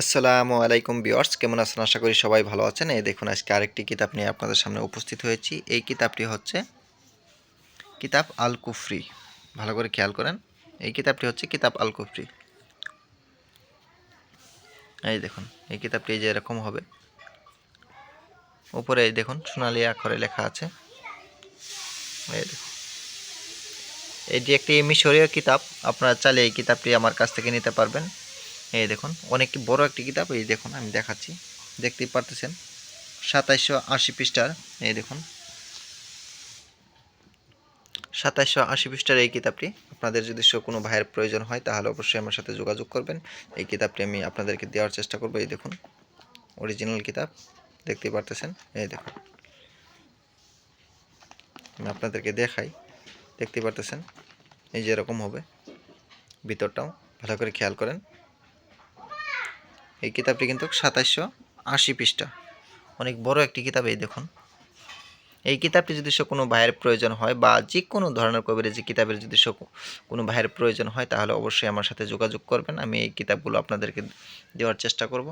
আসসালামু আলাইকুম বিয়ার্স কেমন আছেন? আশা করি সবাই ভালো আছেন। এই দেখুন, আজকে আরেকটি কিতাব নিয়ে আপনাদের সামনে উপস্থিত হয়েছি। এই কিতাবটি হচ্ছে কিতাব আল কুফরি ভালো করে খেয়াল করেন। এই কিতাবটি হচ্ছে কিতাব আল কুফরি এই দেখুন, এই কিতাবটি যে এরকম হবে। উপরে এই দেখুন, সোনালি আখরে লেখা আছে। এই এটি একটি মিশরীয় কিতাব। আপনারা চাইলে এই কিতাবটি আমার কাছ থেকে নিতে পারবেন। এই দেখুন, অনেক বড় একটি কিতাব, এই দেখুন, আমি দেখাচ্ছি। দেখতেই পারতেছেন, সাতাইশশো আশি পৃষ্ঠার, এই দেখুন। সাতাইশশো আশি পৃষ্ঠার এই কিতাবটি আপনাদের যদি কোনো ভাইয়ের প্রয়োজন হয়, তাহলে অবশ্যই আমার সাথে যোগাযোগ করবেন। এই কিতাবটি আমি আপনাদেরকে দেওয়ার চেষ্টা করব, এই দেখুন। অরিজিনাল কিতাব, দেখতেই পারতেছেন, এই দেখুন। আমি আপনাদেরকে দেখাই দেখতে পারতেছেন, এই যে এরকম হবে। ভিতরটাও ভালো করে খেয়াল করেন। এই কিতাবটি কিন্তু সাতাশশো আশি পৃষ্ঠা। অনেক বড় একটি কিতাব এই দেখুন। এই কিতাবটি যদি সে কোনো ভাইয়ের প্রয়োজন হয় বা যে কোনো ধরনের কবিরাজি কিতাবের যদি সে কোনো ভাইয়ের প্রয়োজন হয় তাহলে অবশ্যই আমার সাথে যোগাযোগ করবেন। আমি এই কিতাবগুলো আপনাদেরকে দেওয়ার চেষ্টা করব।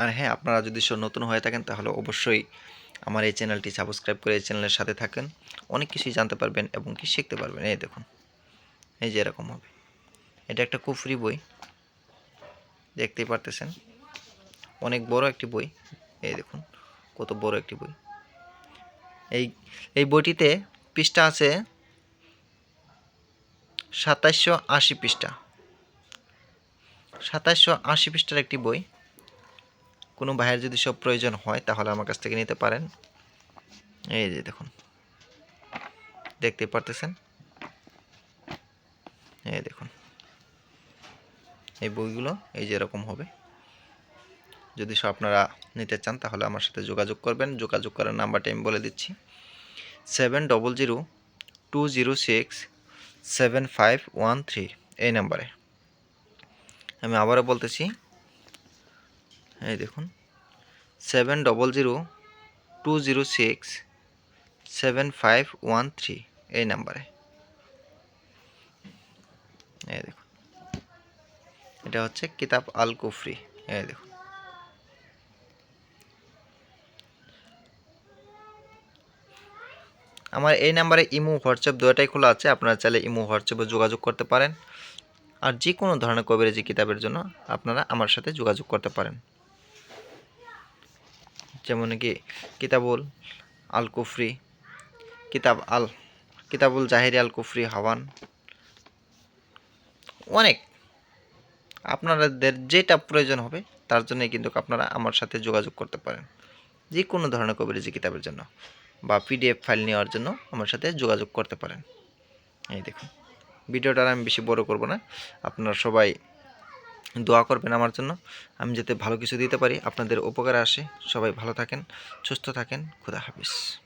আর হ্যাঁ আপনারা যদি নতুন হয়ে থাকেন তাহলে অবশ্যই আমার এই চ্যানেলটি সাবস্ক্রাইব করে এই চ্যানেলের সাথে থাকেন। অনেক কিছুই জানতে পারবেন এবং কি শিখতে পারবেন। এই দেখুন, এই যে এরকম হবে। এটা একটা কুফরি বই। দেখতেই পারতেছেন। অনেক বড় একটি বই। এই দেখুন, কত বড় একটি বই। এই এই বইটিতে পৃষ্ঠা আছে সাতাশশো আশি পৃষ্ঠা। সাতাশশো আশি পৃষ্ঠার একটি বই। কোনো ভাইয়ের যদি সব প্রয়োজন হয়, তাহলে আমার কাছ থেকে নিতে পারেন। এই যে দেখুন, দেখতে পারতেছেন এই দেখুন এই বইগুলো, এই যে এরকম হবে। যদি সব আপনারা নিতে চান, তাহলে আমার সাথে যোগাযোগ করবেন। যোগাযোগ করার নাম্বারটি আমি বলে দিচ্ছি। Seven double zero two zero six seven five one three এই নাম্বারে। আমি আবারও বলতেছি, এই দেখুন, seven double zero two zero six seven five one three এই নাম্বারে এই দেখুন এটা হচ্ছে কিতাব আল কুফরি এই দেখুন। আমার এই নাম্বারে ইমো, হোয়াটসঅ্যাপ দুটাই খোলা আছে, আপনারা চাইলে ইমো, হোয়াটসঅ্যাপে যোগাযোগ করতে পারেন। আর যে কোনো ধরনের কবিরাজি কিতাবের জন্য আপনারা আমার সাথে যোগাযোগ করতে পারেন। যেমন কি কিতাবুল আল কুফরি কিতাব আল, কিতাবুল জাহিরি আল কুফরি হাওয়ান। অনেক। আপনাদের যেটা প্রয়োজন হবে, তার জন্য কিন্তু আপনারা আমার সাথে যোগাযোগ করতে পারেন। যে কোনো ধরনের কবিরাজি কিতাবের জন্য বা পিডিএফ ফাইল নেওয়ার জন্য আমার সাথে যোগাযোগ করতে পারেন। এই দেখুন, ভিডিওটা আমি বেশি বড় করব না। আপনারা সবাই দোয়া করবেন আমার জন্য। আমি যাতে ভালো কিছু দিতে পারি। আপনাদের উপকারে আসে। সবাই ভালো থাকেন, সুস্থ থাকেন। খুদা হাফিজ।